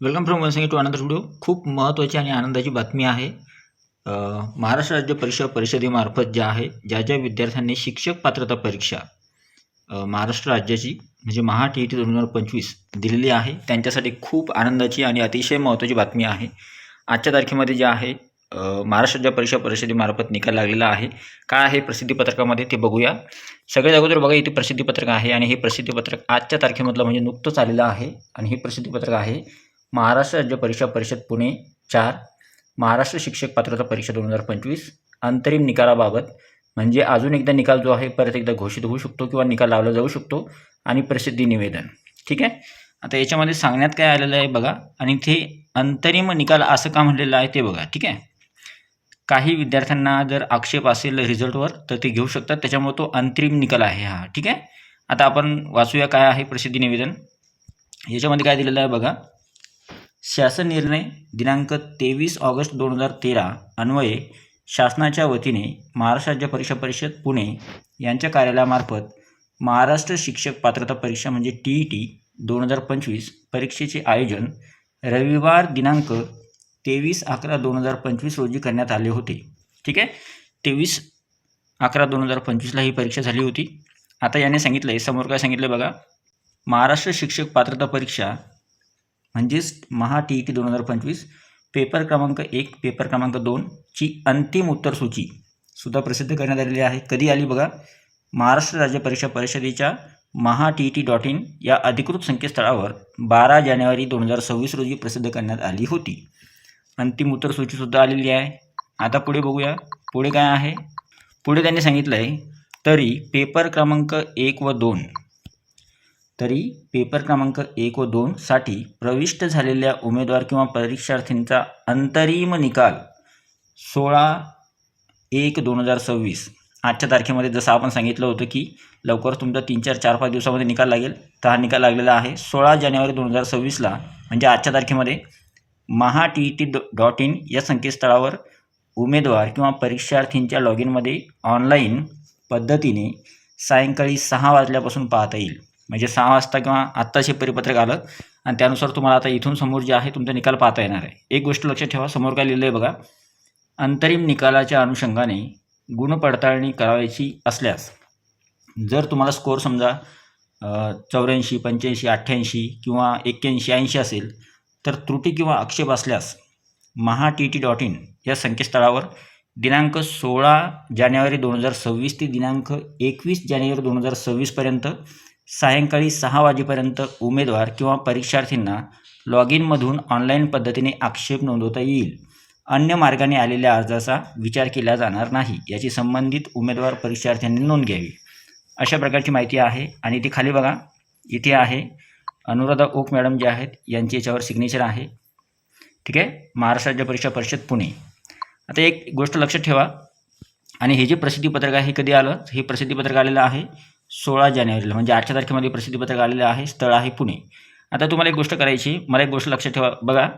Welcome from वनसिंग टू अनंतर व्हिडिओ खूप महत्त्वाची आणि आनंदाची बातमी आहे. महाराष्ट्र राज्य परीक्षा परिषदेमार्फत ज्या आहे ज्या ज्या विद्यार्थ्यांनी शिक्षक पात्रता परीक्षा महाराष्ट्र राज्याची म्हणजे महा टी ई टी दोन हजार पंचवीस दिलेली आहे त्यांच्यासाठी खूप आनंदाची आणि अतिशय महत्त्वाची बातमी आहे. आजच्या तारखेमध्ये जे आहे महाराष्ट्र राज्य परीक्षा परिषदेमार्फत निकाल लागलेला आहे. काय आहे प्रसिद्धीपत्रकामध्ये ते बघूया. सगळ्यात अगोदर बघा इथे प्रसिद्धीपत्रक आहे आणि हे प्रसिद्धीपत्रक आजच्या तारखेमधलं म्हणजे नुकतंच आलेलं आहे आणि हे प्रसिद्धीपत्रक आहे. महाराष्ट्र राज्य परीक्षा परिषद पुणे चार महाराष्ट्र शिक्षक पात्रता परीक्षा दोन हजार पंचवीस अंतरिम निकालाबाबत म्हणजे अजून एकदा निकाल जो आहे परत एकदा घोषित होऊ शकतो किंवा निकाल लावला जाऊ शकतो आणि प्रसिद्धी निवेदन. ठीक आहे? आता याच्यामध्ये सांगण्यात काय आलेलं आहे बघा आणि ते अंतरिम निकाल असं का म्हणलेलं आहे ते बघा. ठीक आहे? काही विद्यार्थ्यांना जर आक्षेप असेल रिझल्टवर तर ते घेऊ शकतात. त्याच्यामुळे तो अंतरिम निकाल आहे हा. ठीक आहे? आता आपण वाचूया काय आहे प्रसिद्धी निवेदन. याच्यामध्ये काय दिलेलं आहे बघा. शासन निर्णय दिनांक तेवीस ऑगस्ट दोन हजार तेरा अन्वये शासनाच्या वतीने महाराष्ट्र राज्य परीक्षा परिषद पुणे यांच्या कार्यालयामार्फत महाराष्ट्र शिक्षक पात्रता परीक्षा म्हणजे टी ई टी दोन हजार पंचवीस परीक्षेचे आयोजन रविवार दिनांक तेवीस अकरा दोन हजार पंचवीस रोजी करण्यात आले होते. ठीक आहे? तेवीस अकरा दोन हजार पंचवीसला ही परीक्षा झाली होती. आता याने सांगितलं आहे समोर काय सांगितलं बघा. महाराष्ट्र शिक्षक पात्रता परीक्षा म्हणजेच महा टी ई टी दोन हजार पंचवीस पेपर क्रमांक एक पेपर क्रमांक दोनची अंतिम उत्तरसूची सुद्धा प्रसिद्ध करण्यात आलेली आहे. कधी आली बघा? महाराष्ट्र राज्य परीक्षा परिषदेच्या Maha T E T dot in या अधिकृत संकेतस्थळावर बारा जानेवारी दोन हजार सव्वीस रोजी प्रसिद्ध करण्यात आली होती. अंतिम उत्तरसूचीसुद्धा आलेली आहे. आता पुढे बघूया. पुढे काय आहे? पुढे त्यांनी सांगितलं आहे तरी पेपर क्रमांक एक व दोन तरी पेपर क्रमांक एक व दोनसाठी प्रविष्ट झालेल्या उमेदवार किंवा परीक्षार्थींचा अंतरिम निकाल सोळा एक दोन हजार सव्वीस. आजच्या तारखेमध्ये जसं आपण सांगितलं होतं की लवकर तुमचा तीन चार चार पाच दिवसामध्ये निकाल लागेल. तर हा निकाल लागलेला आहे सोळा जानेवारी दोन हजार सव्वीसला. म्हणजे आजच्या तारखेमध्ये Maha T E T dot in या संकेतस्थळावर उमेदवार किंवा परीक्षार्थींच्या लॉग इनमध्ये ऑनलाईन पद्धतीने सायंकाळी सहा वाजल्यापासून पाहता येईल. म्हणजे सहा वाजता किंवा आत्ताच हे परिपत्रक आलं आणि त्यानुसार तुम्हाला आता इथून समोर जे आहे तुमचा निकाल पाहता येणार आहे. एक गोष्ट लक्षात ठेवा समोर काय लिहिलं आहे बघा अंतरिम निकालाच्या अनुषंगाने गुणपडताळणी करावायची असल्यास जर तुम्हाला स्कोअर समजा चौऱ्याऐंशी पंच्याऐंशी अठ्ठ्याऐंशी किंवा एक्क्याऐंशी ऐंशी असेल तर त्रुटी किंवा आक्षेप असल्यास Maha T T dot in या संकेतस्थळावर दिनांक सोळा जानेवारी दोन हजार सव्वीस ते दिनांक एकवीस जानेवारी दोन हजार सव्वीसपर्यंत सायंकाळी सहा वाजेपर्यंत उमेदवार किंवा परीक्षार्थींना लॉग इनमधून ऑनलाईन पद्धतीने आक्षेप नोंदवता येईल. अन्य मार्गाने आलेल्या अर्जाचा विचार केला जाणार नाही याची संबंधित उमेदवार परीक्षार्थ्यांनी नोंद घ्यावी. अशा प्रकारची माहिती आहे आणि ती खाली बघा. इथे आहे. अनुराधा ओक मॅडम जे आहेत यांची याच्यावर सिग्नेचर आहे. ठीक आहे? महाराष्ट्र राज्य परीक्षा परिषद पुणे. आता एक गोष्ट लक्षात ठेवा. आणि हे जे प्रसिद्धीपत्रक आहे हे कधी आलं? हे प्रसिद्धीपत्रक आलेलं आहे. सोळा जानेवारीला म्हणजे आठच्या तारखेमध्ये प्रसिद्धीपत्रक आलेलं आहे स्थळ आहे पुणे. आता तुम्हाला एक गोष्ट करायची मला एक गोष्ट लक्षात ठेवा. बघा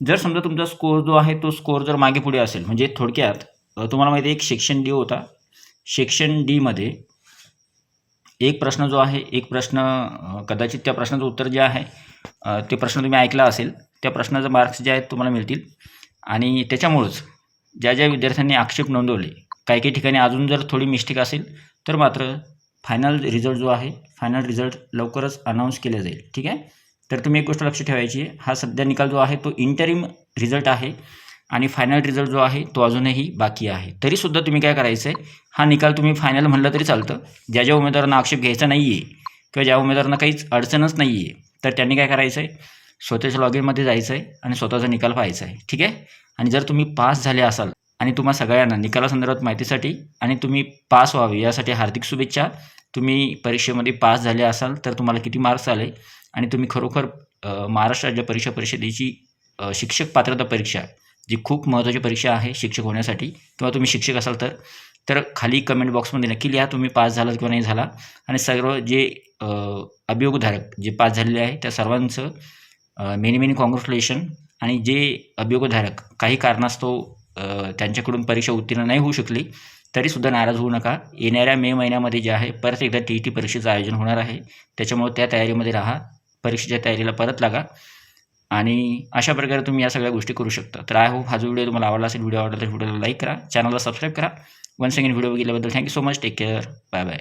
जर समजा तुमचा स्कोअर जो आहे तो स्कोअर जर मागे पुढे असेल म्हणजे थोडक्यात तुम्हाला माहिती आहे एक सेक्शन डी होता. सेक्शन डीमध्ये एक प्रश्न जो आहे एक प्रश्न कदाचित त्या प्रश्नाचं उत्तर जे आहे ते प्रश्न तुम्ही ऐकला असेल त्या प्रश्नाचे मार्क्स जे आहेत तुम्हाला मिळतील. आणि त्याच्यामुळंच ज्या ज्या विद्यार्थ्यांनी आक्षेप नोंदवले काही काही ठिकाणी अजून जर थोडी मिस्टेक असेल तर मात्र फायनल रिझल्ट जो आहे फायनल रिझल्ट लवकरच अनाऊन्स केले जाईल. ठीक आहे? तर तुम्ही एक गोष्ट लक्ष ठेवायची आहे. हा सध्या निकाल जो आहे तो इंटरिम रिझल्ट आहे आणि फायनल रिझल्ट जो आहे तो अजूनही बाकी आहे. तरीसुद्धा तुम्ही काय करायचं आहे हा निकाल तुम्ही फायनल म्हणलं तरी चालतं. ज्या ज्या उमेदवारांना आक्षेप घ्यायचा नाही आहे किंवा ज्या उमेदवारांना काहीच अडचणच नाही आहे तर त्यांनी काय करायचं आहे स्वतःच्या लॉग इनमध्ये जायचं आहे आणि स्वतःचा निकाल पाहायचा आहे ठीक आहे? आणि जर तुम्ही पास झाले असाल आणि तुम्हा सगळ्यांना निकालासंदर्भात माहितीसाठी आणि तुम्ही पास व्हावे यासाठी हार्दिक शुभेच्छा. तुम्ही परीक्षेमध्ये पास झाले असाल तर तुम्हाला किती मार्क्स आले? आणि तुम्ही खरोखर महाराष्ट्र राज्य परीक्षा परिषदेची शिक्षक पात्रता परीक्षा जी खूप महत्त्वाची परीक्षा आहे शिक्षक होण्यासाठी किंवा तुम्ही शिक्षक असाल तर तर खाली कमेंट बॉक्समध्ये नक्की लिहा तुम्ही पास झालात किंवा नाही झाला. आणि सर्व जे अभियोगधारक जे पास झालेले आहे त्या सर्वांचं मेनी मेनी कॉंग्रॅच्युलेशन आणि जे अभियोगधारक काही कारणास्तव त्यांच्याकडून परीक्षा उत्तीर्ण नाही होऊ शकली तरीसुद्धा नाराज होऊ नका. येणाऱ्या मे महिन्यामध्ये जे आहे परत एकदा टी ई टी परीक्षेचं आयोजन होणार आहे. त्याच्यामुळे त्या तयारीमध्ये राहा. परीक्षेच्या तयारीला परत लागा. आणि अशा प्रकारे तुम्ही या सगळ्या गोष्टी करू शकता. तर आय होप हा जो व्हिडिओ तुम्हाला आवडला असेल व्हिडिओ आवडला तर व्हिडिओला लाईक करा. चॅनलला सबस्क्राईब करा. One second video बघितल्याबद्दल thank you so much take care bye bye